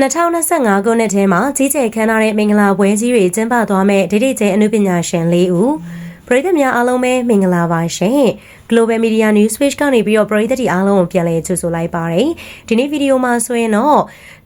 2025ခုနှစ်ထဲမှာကြီးကျယ်ခမ်းနားတဲ့မင်္ဂလာပွဲကြီးတွေကျင်းပသွားမဲ့ဒိဋ္ဌိကျဲအနုပညာရှင်၄ဦး ပရိသတ်များအားလုံးပဲမင်္ဂလာပါရှင် Global Media News Page ကနေပြီးတော့ပရိသတ်တွေအားလုံးကိုပြန်လည်ကြိုဆိုလိုက်ပါတယ်ဒီနေ့ဗီဒီယိုမှာဆိုရင်တော့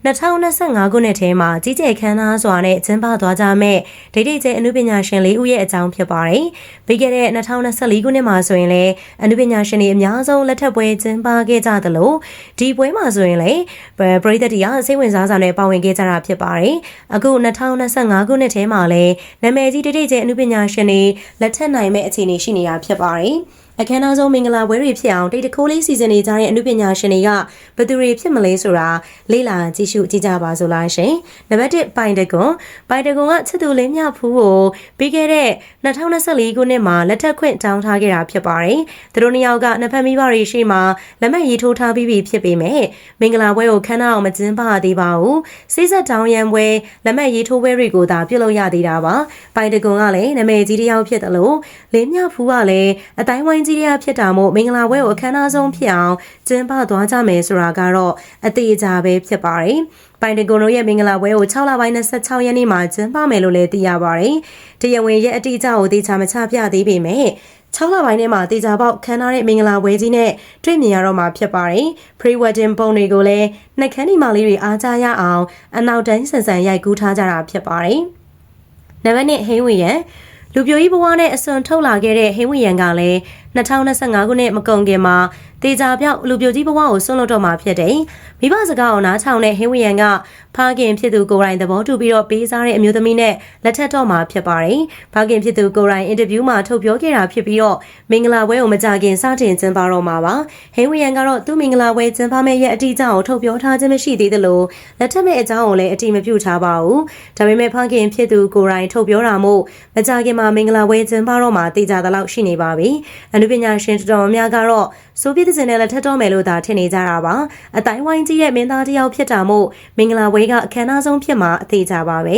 2025ခုနှစ်ထဲမှာကြီးကျယ်ခမ်းနားစွာနဲ့ကျင်းပသွားကြမဲ့ဒိဋ္ဌိကျဲအနုပညာရှင်၄ဦးရဲ့အကြောင်းဖြစ်ပါတယ်ပြီးခဲ့တဲ့2024ခုနှစ်မှာဆိုရင်လည်းအနုပညာရှင်တွေအများဆုံးလက်ထပ်ပွဲကျင်းပခဲ့ကြသလိုဒီပွဲမှာဆိုရင်လည်းပရိသတ်တွေကစိတ်ဝင်စားစွာနဲ့ပါဝင်ခဲ့ကြတာဖြစ်ပါတယ်အခု2025ခုနှစ်ထဲမှာလည်းနာမည်ကြီးဒိဋ္ဌိကျဲအနုပညာရှင်တွေလက်ထပ်နိုင်မဲ့အခြေအနေရှိနေတာဖြစ်ပါတယ် အခမ်းအနားဆုံးမင်္ဂလာပွဲတွေဖြစ်အောင်တိတ်တခိုးလေးစီစဉ်နေကြတဲ့အမှုပညာရှင်တွေကဘယ်သူတွေဖြစ်မလဲဆိုတာလေ့လာကြည့်ရှုကြည့်ကြပါစို့လားရှင်။နံပါတ်1ပိုင်တကွန်ပိုင်တကွန်ကချစ်သူလေးမြဖူးကိုပြီးခဲ့တဲ့2024ခုနှစ်မှာလက်ထပ်ခွင့်တောင်းထားခဲ့တာဖြစ်ပါတယ်။သူတို့နှစ်ယောက်ကနှစ်ဖက်မိဘတွေရှိမှလက်မှတ်ရေးထိုးထားပြီးပြီဖြစ်ပေမဲ့မင်္ဂလာပွဲကိုခမ်းနားအောင်မကျင်းပသေးပါဘူး။စိစက်တောင်းရန်ပွဲလက်မှတ်ရေးထိုးပွဲတွေကိုသာပြုလုပ်ရသေးတာပါ။ပိုင်တကွန်ကလည်းနာမည်ကြီးတစ်ယောက်ဖြစ်တယ်လို့လေးမြဖူးကလည်းအတိုင်းဝိုင်းကြီးရဖြစ်တာမို့မင်္ဂလာပွဲကိုအခမ်းအနားဆုံးဖြစ်အောင်ကျင်းပသွားကြမယ်ဆိုတာကတော့အသေးအချာပဲဖြစ်ပါတယ်။ပိုင်တကွန်တို့ရဲ့မင်္ဂလာပွဲကို6လပိုင်း26ရက်နေ့မှာကျင်းပမယ်လို့လည်းသိရပါတယ်။တရားဝင်ရဲ့အတိအကျကိုသေချာမချပြသေးပေမဲ့6လပိုင်းထဲမှာတေချာပေါက်ခမ်းနားတဲ့မင်္ဂလာပွဲကြီးနဲ့တွေ့မြင်ရတော့မှာဖြစ်ပါတယ်။ Pre Wedding ပုံတွေကိုလည်းနှက်ခမ်းဒီမာလေးတွေအားကြရအောင်အနောက်တန်းဆန်ဆန်ရိုက်ကူးထားကြတာဖြစ်ပါတယ်။နံပါတ်1ဟင်းဝီရန်လူပြိုကြီးဘဝနဲ့အစွန်ထုတ်လာခဲ့တဲ့ဟင်းဝီရန်ကလည်း2025ခုနှစ်မကုန်ခင်မှာတေချာပြောက်လူပြိုကြီးဘဝကိုဆွန့်လွတ်တော့မှာဖြစ်တယ်။မိဘစကားအောင်နားထောင်တဲ့ဟင်းဝီယန်ကဖခင်ဖြစ်သူကိုရိုင်းသဘောတူပြီးတော့ပေးစားတဲ့အမျိုးသမီးနဲ့လက်ထပ်တော့မှာဖြစ်ပါတယ်။ဖခင်ဖြစ်သူကိုရိုင်းအင်တာဗျူးမှာထုတ်ပြောခဲ့တာဖြစ်ပြီးတော့မင်္ဂလာပွဲကိုမကြခင်စတင်ကျင်းပတော့မှာပါ။ဟင်းဝီယန်ကတော့သူ့မင်္ဂလာပွဲကျင်းပမယ့်ရက်အတိအကျကိုထုတ်ပြောထားခြင်းမရှိသေးသလိုလက်ထပ်မယ့်အကြောင်းကိုလည်းအတိမပြုထားပါဘူး။ဒါပေမဲ့ဖခင်ဖြစ်သူကိုရိုင်းထုတ်ပြောတာမို့မကြခင်မှာမင်္ဂလာပွဲကျင်းပတော့မှာတေချာသလောက်ရှိနေပါပြီ။အနုပညာရှင်တော်တော်များများကတော့ဆိုဗီယက်စစ်နဲ့လက်ထပ်တော့မယ်လို့သာထင်နေကြတာပါအတိုင်းဝိုင်းကြီးရဲ့မင်းသားတယောက်ဖြစ်တာမို့မင်္ဂလာပွဲကအခမ်းအနားဆုံးဖြစ်မှာအသေးကြပါပဲ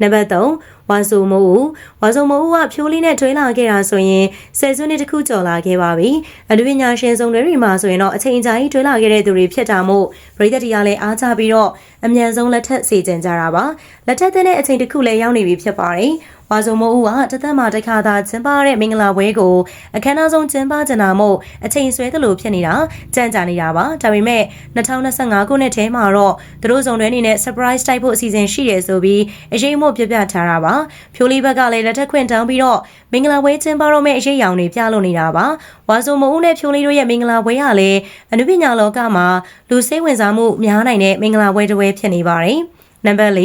နံပါတ်3ဝါဆိုမိုးဝါဆိုမိုးကဖြိုးလေးနဲ့ထွေးလာခဲ့တာဆိုရင်ဆယ်စုနှစ်တခုကျော်လာခဲ့ပါပြီအလူပညာရှင်စုံတွေမှာဆိုရင်တော့အချိန်ကြာကြီးထွေးလာခဲ့တဲ့သူတွေဖြစ်တာမို့ပရိသတ်တရားလည်းအားကြပြီးတော့အမြန်ဆုံးလက်ထက်စေကြကြတာပါလက်ထက်တဲ့အချိန်တခုလည်းရောက်နေပြီဖြစ်ပါတယ်ဝါစုံမိုးဦးကတသက်မှတစ်ခါသာကျင်းပတဲ့မင်္ဂလာပွဲကိုအခမ်းအနားဆုံးကျင်းပကြတာမို့အချိန်ဆွဲသလိုဖြစ်နေတာကြံ့ကြာနေတာပါဒါပေမဲ့2025ခုနှစ်ထဲမှာတော့သူတို့စုံတွဲအနေနဲ့ surprise တိုက်ဖို့အစီအစဉ်ရှိတယ်ဆိုပြီးအရေးမို့ပြပြထားတာပါဖြိုးလေးဘက်ကလည်းလက်ထက်ခွင့်တောင်းပြီးတော့မင်္ဂလာပွဲကျင်းပတော့မယ့်အရေးရောင်တွေပြလို့နေတာပါဝါစုံမိုးဦးနဲ့ဖြိုးလေးတို့ရဲ့မင်္ဂလာပွဲကလည်းအနုပညာလောကမှာလူစိတ်ဝင်စားမှုများနိုင်တဲ့မင်္ဂလာပွဲတစ်ပွဲဖြစ်နေပါတယ်နံပါတ်၄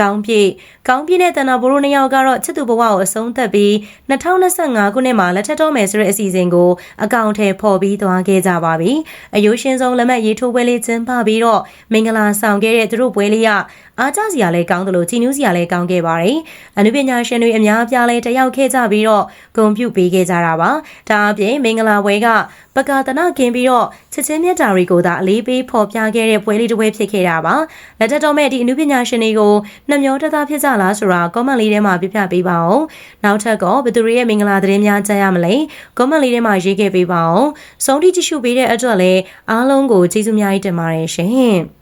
ကောင်းပြေကောင်းပြေနဲ့တန်တာဘိုးတို့နှစ်ယောက်ကတော့ချစ်သူဘဝကိုအဆုံးသတ်ပြီး2025ခုနှစ်မှာလက်ထပ်တော့မယ်ဆိုတဲ့အစီအစဉ်ကိုအကောင့်ထဲပေါ်ပြီးသွားခဲ့ကြပါပြီ။အယိုးရှင်ဆုံးလက်မှတ်ရေးထိုးပွဲလေးကျင်းပပြီးတော့မင်္ဂလာဆောင်ခဲ့တဲ့သူတို့ပွဲလေးကအားကြစရာလည်းကောင်းတယ်လို့ကြည်နူးစရာလည်းကောင်းခဲ့ပါတယ်။အနုပညာရှင်တွေအများအပြားလည်းတယောက်ခဲ့ကြပြီးတော့ဂုဏ်ပြုပေးခဲ့ကြတာပါ။ဒါအပြင်မင်္ဂလာပွဲကပကာတနာကင်ပြီးတော့ချစ်ချင်းမြတ်တာတွေကိုသာအလေးပေးဖော်ပြခဲ့တဲ့ပွဲလေးတစ်ပွဲဖြစ်ခဲ့တာပါ။လက်ထက်တော်မဲ့ဒီအနုပညာရှင်တွေကိုနှမျောတသားဖြစ်ကြလားဆိုတာ comment လေးထဲမှာပြပြပေးပါအောင်။နောက်ထပ်ကဘယ်သူတွေရဲ့မင်္ဂလာသတင်းများကြားရမလဲ comment လေးထဲမှာရေးခဲ့ပေးပါအောင်။ဆုံးထိကြည့်ရှုပေးတဲ့အတွက်လည်းအားလုံးကိုကျေးဇူးများကြီးတင်ပါတယ်ရှင်။